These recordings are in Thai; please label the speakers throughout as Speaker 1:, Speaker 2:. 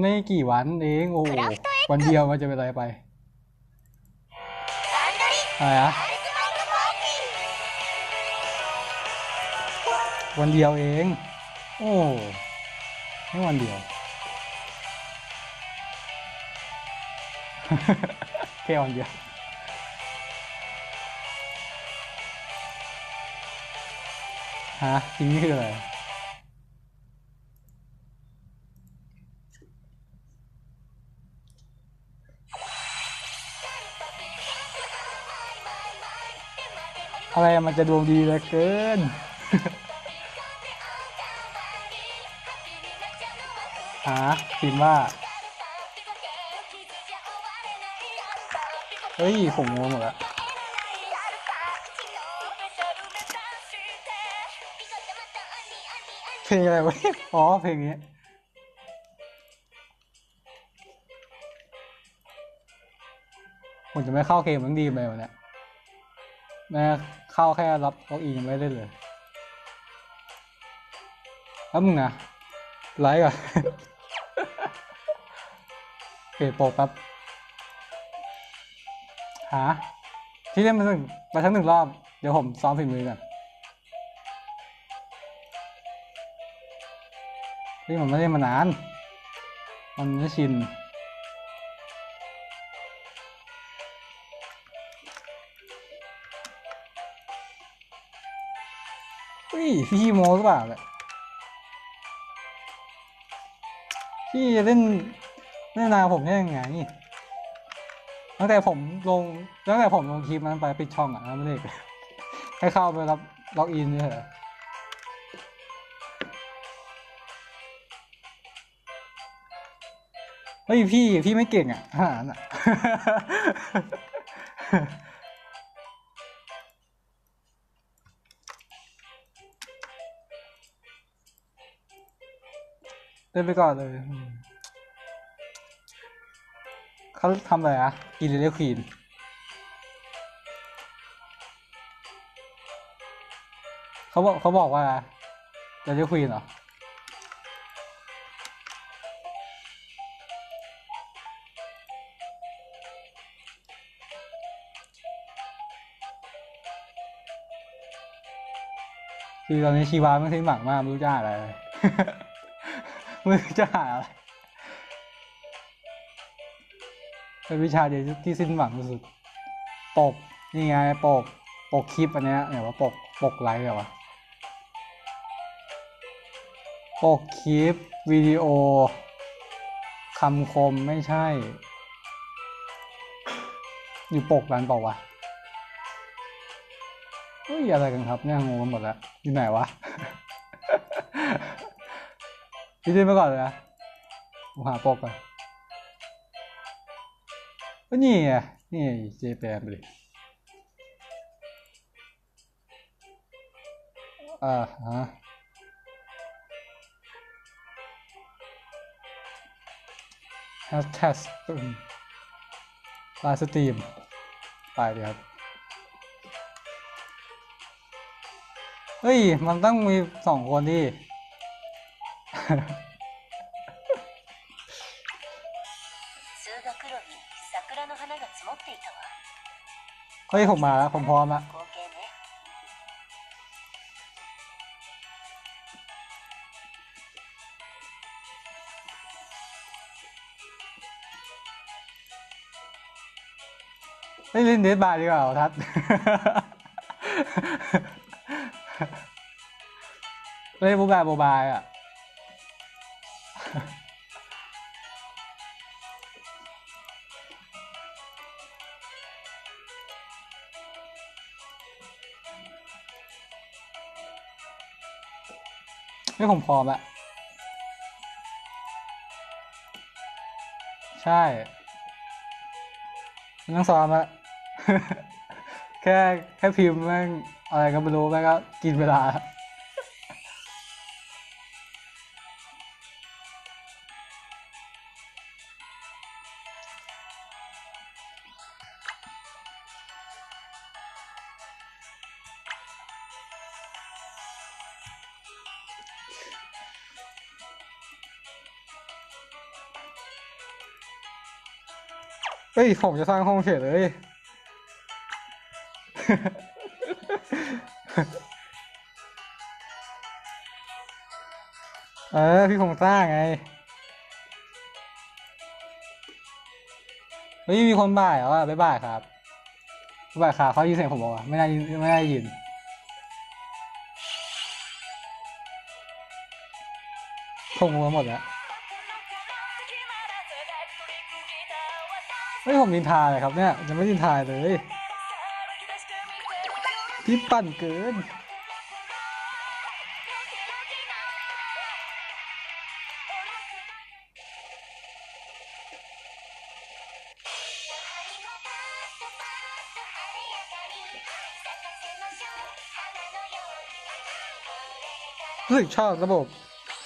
Speaker 1: ไม่กี่วันเองโอ้โหวันเดียวมันจะเป็นอะไรไปอะไรอะวันเดียวเอง โอ้ไม่วันเดียว แค่วันเดียวฮะจริงนี่คืออะไร อะไรมันจะดวงดีเหลือเกิน หาพิมพ์ว่า เฮ้ย ผมงงหมดล้วเพลงอะไรวะอ๋อ เพลงนี้ผมจะไม่เข้าเกมทั้งดีมเลยวันเนี้ย แม่เข้าแค่รับล็อกอินยังไม่ได้เลยแล้วมึงนะไลค์ก่อนเปลี่ยนโปรแป๊บหาที่เล่นมาสักมาทั้งหนึ่งรอบ เดี๋ยวผมซ้อมฝีมือก่อนนี่ผมไม่ได้มานาน มันไม่ชิน พี่โมหรือเปล่าเนี่ยพี่จะเล่นเล่นนาผมได้ยังไงตั้งแต่ผมลงตั้งแต่ผมลงคลิปนั้นไปปิดช่องอะไม่ได้ให้เข้าไปรับล็อกอินเนี่ยเฮ้ยพี่พี่ไม่เก่งอะขนาดนั้นอะ เดินไปก่อนเลยเขาทำอะไรอะกินเรลควีนเขาบอกเขาบอกว่าจะเรลควีนเหรอคือตอนนี้ชีวาไม่สิ้นหวังมากไม่รู้จะอะไรเลย ม่รู้จะหาอะไรเป็นวิชาเดียวที่สิ้นหวังที่สุดปกนี่ไงปกปกคลิปอันเนี้ยเนี่ยว่าปกปกไลฟ์อะวะปกคลิปวิดีโอคำคมไม่ใช่ อยู่ปกนั้นเปล่าวะเฮ้ยอะไรกันครับเนี่ยงงไปหมดแล้วอยู่ไหนวะ พี่ดิ้นไปก่อนเลยนะผมหาปกก่อนก็นี่ไงนี่เจแปนไปเลยอ่าฮะแฮชแท็กไลน์สตรีมไปเลยครับ เฮ้ย มันต้องมีสองคนที่ เฮ้ย ผมมาแล้ว ผมพร้อมแล้วเฮ้ยล่นเดสบายดีกว่าทัดเล่นบูบายบูบายอะ ไม่ผมพอมแล้วใช่มันต้องซ้อมละแค่แค่พิมพ์แม่งอะไรก็ไม่รู้แม่งก็กินเวลา เฮ้ย ผมจะสร้างห้องเฉยเลย เออ พี่คงสร้างไง เฮ้ย มีคนบ่ายเหรอบ๊ายบายครับบ๊ายบายครับเขายินเสียงผมบอกว่าไม่น่ายินไม่น่ายินผมรู้หมดแล้ว เฮ้ยผมนินทาเลยครับเนี่ยยังไม่นินทาเลย พี่ปั่นเกินรู้สึกชอบระบบ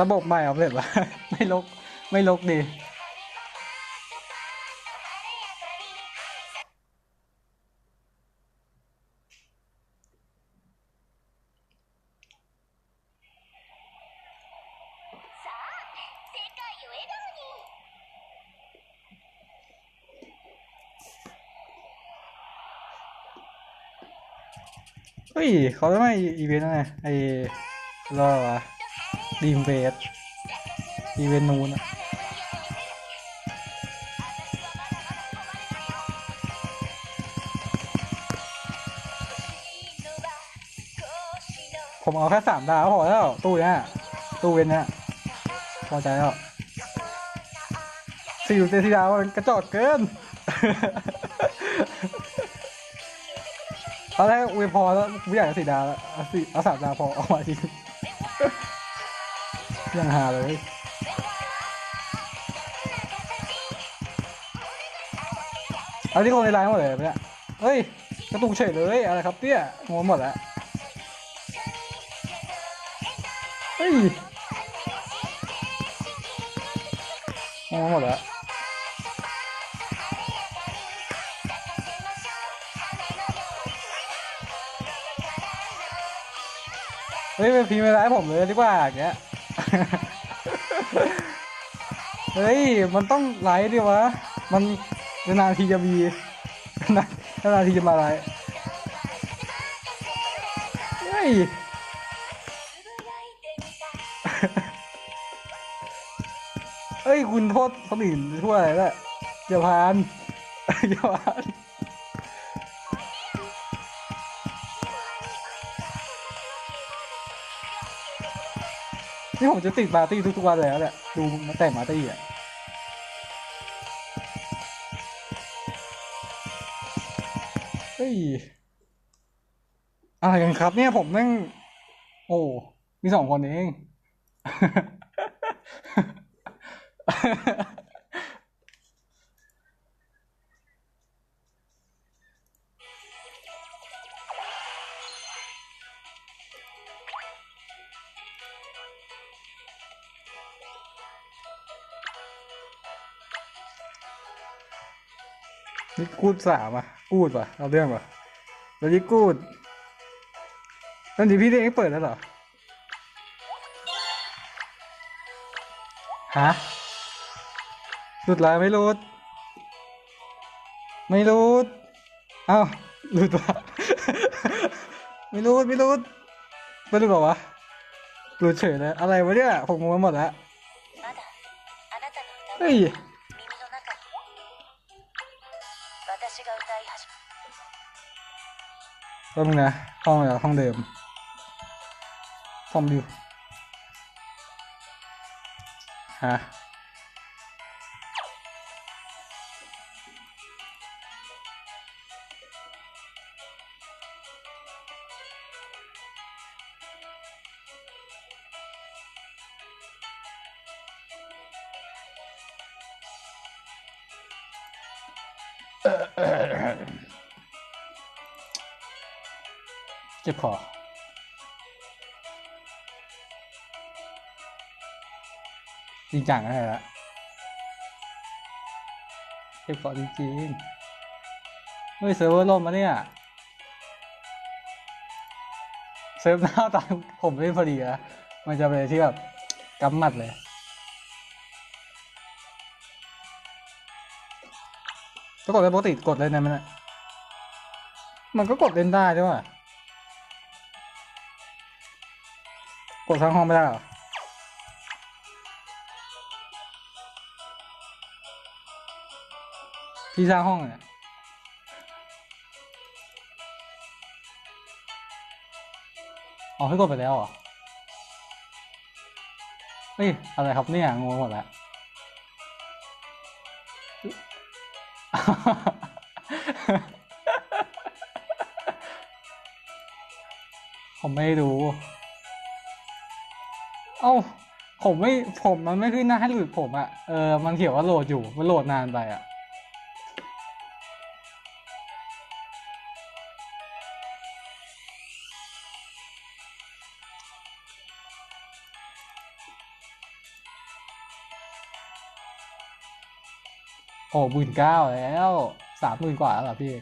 Speaker 1: ระบบใหม่เอาเลยวะไม่ลก ไม่ลกดี เฮ้ยเขาจะไม่อีเวนต์อะไรไอ้รอวะดีมเบสอีเวนต์นู้นอะผมเอาแค่สามดาวพอแล้วตู้เนี้ยตู้เวนเนี้ยพอใจแล้วสี่เจสี่ดาวมันกระจอกเกิน ตอนแรกอวยพอแล้วไม่อยากจะสีดาวแล้วเอาสีเอาสามดาวพอเอามาจริงยังหาเลยเอาที่คนในไลน์หมดเลยเนี่ยเฮ้ยกระตุกเฉยเลยอะไรครับเตี้ยงงหมดแล้วเฮ้ยงงหมดแล้ว ฮ้ยไปพิมพ์ไปไลน์ผมเลยดีกว่าอย่างเงี้ย เฮ้ย มันต้องไลฟ์ดิวะ มันนานทีจะมีนานนานทีจะมาไลฟ์เฮ้ยเอ้ย คุณโทษคนอื่นทั่วอะไรล้วอย่าพานอย่าพาน นี่ผมจะติดปาร์ตี้ทุกๆวันแล้วแหละดูมาแต่งมาตี้อะเฮ้ยอะไรกันครับ เนี่ยผมนั่งโอ้มีสองคนเอง นี่กูดสามอะ กูดป่ะ เอาเรื่องป่ะแล้วนี่กูดตอนนี้พี่เรียเปิดแล้วเหรอ ฮะหลุดลายไม่รูด ไม่รูด เอ้าหลุดป่ะไม่รูด ไม่รูด ไม่รูดหรอวะหลุดเฉยเลยอะไรวะเนี่ยผมงงไปหมดแล้วเฮ้ย แป๊บนึงนะห้องอะไรวห้องเดิมซ่อมดิวฮะ จ็บคอจริงจังอะไรละเจ็บคอจริงๆเฮ้ยเซิร์ฟเวอร์ล่มมาเนี่ย เซิร์ฟหน้าตามผมเล่นพอดีอะมันจะเป็นที่แบบกำมัดเลยก็กดเลยปกติกดเลยนะมันมันก็กดเล่นได้ด้วยว่ะ ดทั้งห้องไม่ได้หรอพี่สร้างห้องเนี่ยอ๋อพี่กดไปแล้วเหรอเฮ้ย อะไรครับเนี่ยงงหมดแล้วผมไม่รู้ เอ้าผมไม่ผมมันไม่ขึ้นหน้าให้หลุดผมอะเออมันเขียนว่าโหลดอยู่มันโหลดนานไปอะโอ้หมื่นเก้าแล้วสามหมื่นกว่าแล้วเหรอพี่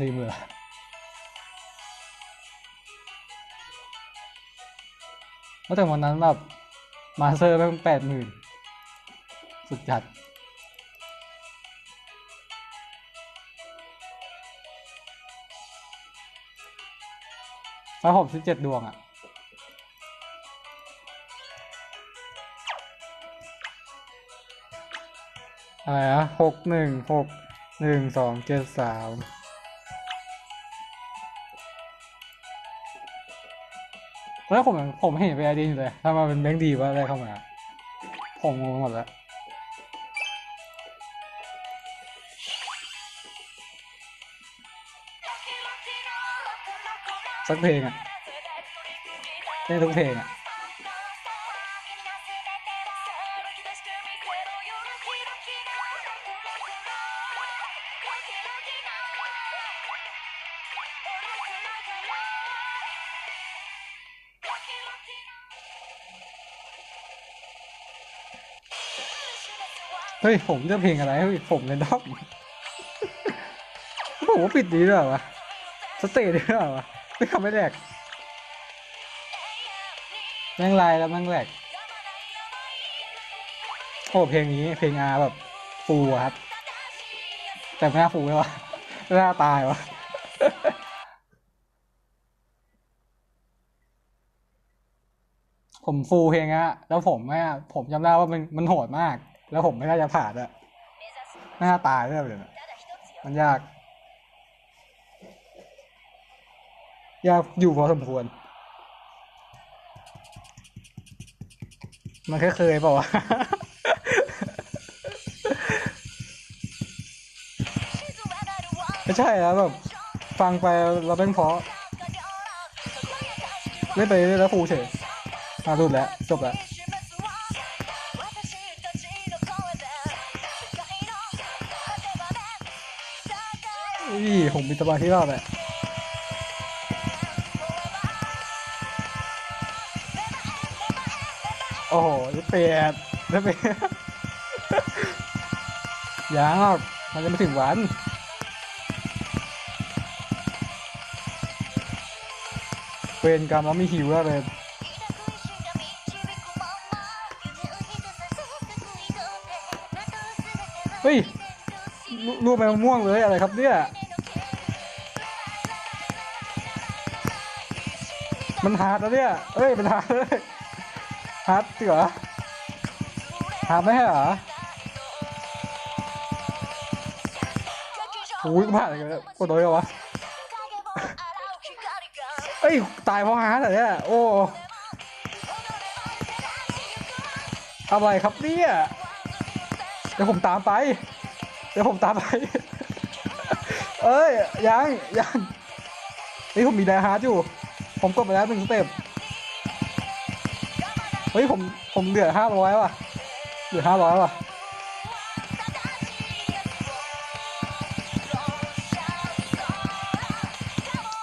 Speaker 1: สี่หมื่นเพราะแต่วันนั้นแบบ มาเซอร์แม่งแปดหมื่นสุดจัด แล้วผมสิบเจ็ดดวงอะอะไรนะหกหนึ่งหกหนึ่งสองเจ็ดสาม แล้วผมผมเห็นไปไอดีอยู่เลยถ้ามาเป็นแบงค์ดีว่าอะไรเข้ามา ผมงงหมดแล้วสักเพลงอะเล่นทุกเพลงอะ ฮ้ย ผมเลือกเพลงอะไรเฮ้ยผมเล่นด็อกผมว่าปิดดีด้วยเหรอวะสเตจด้วยเหรอวะไม่ทำไม่แหลกแม่งไลน์แล้วแม่งแหลกโอ้เพลงนี้เพลงอาแบบฟูอะครับ แต่ไม่น่าฟูเลยวะไม่น่าตายวะผมฟูเพลงอะแล้วผมแม่ผมจำได้ว่ามันมันโหดมาก แล้วผมไม่น่าจะผ่านอะน่าตายด้วยเลยนะมันยาก ยากอยู่พอสมควร มันแค่เคยเปล่าวะไม่ใช่แล้วแบบฟังไปเราเป็นเพราะเล่นไปเรื่อยแล้วฟูเฉยมาดูดแล้ว จบแล้ว ผมมีสมาธิรอบแหละโอ้โหจะเปลี่ยนจะเปลี่ยนยังหรอกมันจะไม่ถึงวันเป็นกรรมแล้วมีหิวแล้วเลยเฮ้ยรูรูปมวม่วงเลยอะไรครับเนี่ย มันฮาร์ดแล้วเนี่ยเอ้ยมันฮาร์ดเลยฮาร์ดจริงเหรอฮาร์ดไม่ใช่เหรอโอ้ยกูผ่านอะไรกันเนี่ยกดโดนเหรอวะเอ้ยตายเพราะฮาร์ดเหรอเนี่ยโอ้อะไรครับเนี่ยเดี๋ยวผมตามไป เดี๋ยวผมตามไป เอ้ยยังยังนี่ผมมีไดฮาร์ดอยู่ ผมกดไปแล้วหนึ่งสเต็ปเฮ้ยผมผมเหลือห้าร้อยว่ะเหลือห้าร้อยว่ะ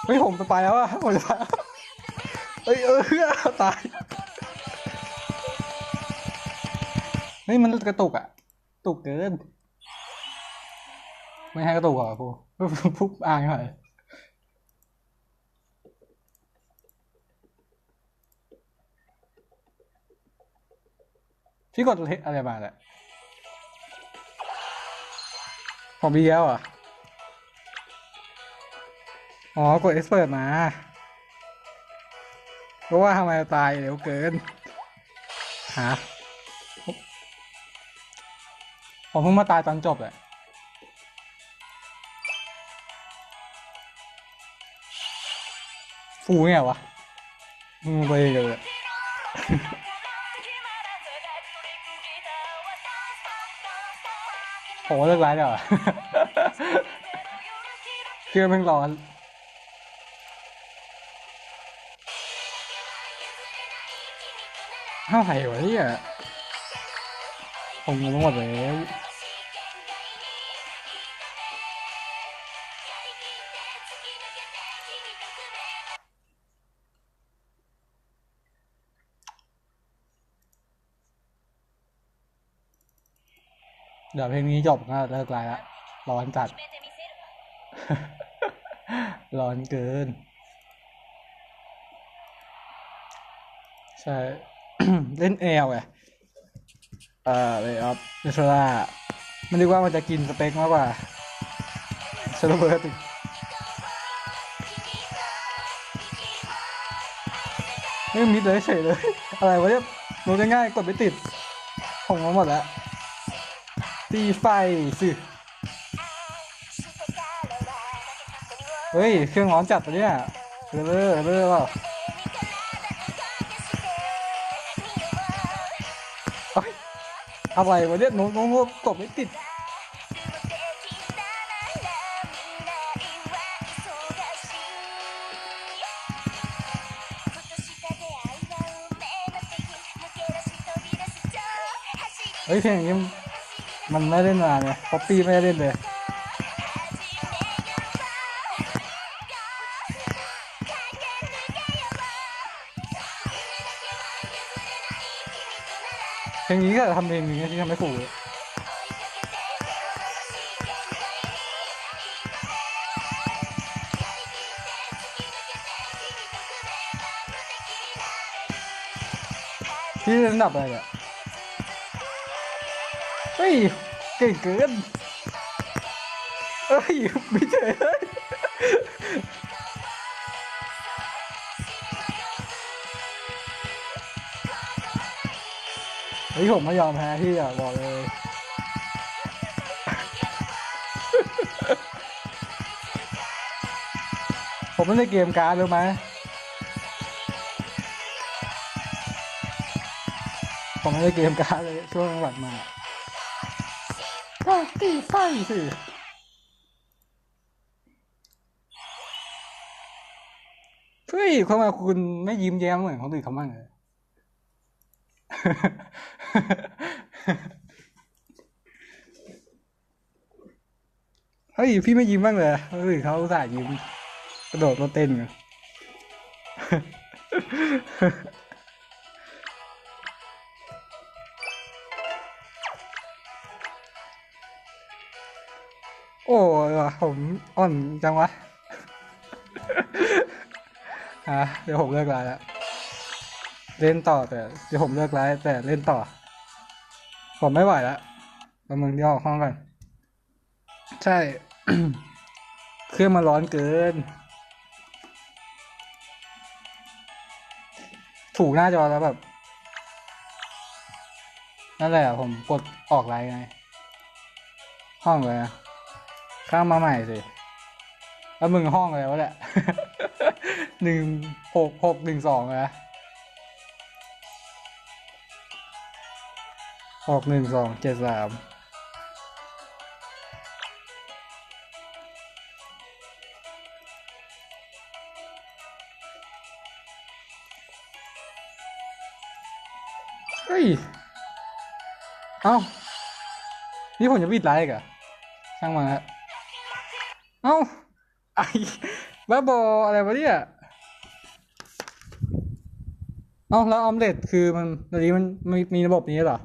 Speaker 1: เฮ้ยผมจะไปแล้วอะผมจะไปแล้วเฮ้ยเออตายเฮ้ยมันกระตุกอะตุกเกิน ไม่ให้กระตุกเหรอพูปุ๊บอ่านหน่อย พี่กดอะไรมาเนี่ยผมมีแล้วอะอ๋อ กดเอ็กซ์เปิดมาเพราะว่าทำไมตายเร็วเกินหาผมเพิ่งมาตายตอนจบแหละฟูไงวะมึงไปเลย อะผมว่าเลิกไลฟ์เดี๋ยวาเครื่องเพิ่งร้อน เท่าไหร่วะเนี่ยผมงงไปหมดเลย เดี๋ยวเพลงนี้จบก็เลิกไลฟ์ละร้อนจัด ร้อนเกิน ใช่ เล่นแอลไงเอ่อเลยครับเนสลาไม่นนึว่ามันจะกินสเปกมากกว่าเซลเบอร์ติไม่มิดเลยเฉยเลย อะไรวะเนี่ยลงง่ายๆกดไม่ติด ของมันหมดแล้ว ตีไฟสิเฮ้ย เครื่องร้อนจัดปะเนี่ยเออเลอเออเลอเปล่าเอ้ยอะไรวะเนี่ยน้ตโน้ตโน้ตกดไม่ติดเฮ้ยเพลงนี้ มันไม่เล่นนานเนี่ยป๊อปปี้ไม่เล่นเลยเพลงนี้ก็ทำเพลงนี้ที่ทำให้ถูกที่ระดับอะไรเนี่ยเฮ้ย เก่งเกินเฮ้ยไม่เจอเลยเฮ้ยผมไม่ยอมแพ้พี่อะบอกเลยผมไม่ได้เกมการ์ดรู้ไหมผมไม่ได้เกมการ์ดเลยช่วงหลังมา ก็ตีไฟสิเฮ้ยเข้ามาคุณไม่ยิ้มแย้มเหมือนคนอื่นเขาบ้างเลยเฮ้ยพี่ไม่ยิ้มบ้างเลยคนอื่นเขาสาห์ยิ้ม กระโดดรถเต้นกัน โอ้ยผมอ่อนจังวะฮะเดี๋ยวผมเลิกไลน์แล้วเล่นต่อแต่เดี๋ยวผมเลิกไลฟ์แต่เล่นต่อ ผมไม่ไหวแล้วกำลังเดี๋ยวอกห้องกันใช่ เครื่องมันร้อนเกิน ถูกหน้าจอแล้วแบบ นั่นแหละผมกดออกไลน์ไง ห้องเลยนะ ข้ามมาใหม่สิ แล้วมึงห้องอะไรวะเนี่ยหนึ่งหกหกหนึ่งสองนะหกหนึ่งสองเจ็ดสามเฮ้ย เอ้า นี่ผมจะปิดไลฟ์อีกเหรอช่างมันฮะ เอ้าไอ้บ้าบออะไรวะเนี่ยเอ้าแล้วออมเล็ตคือมันตอนนี้มันมีมีระบบนี้เหรอ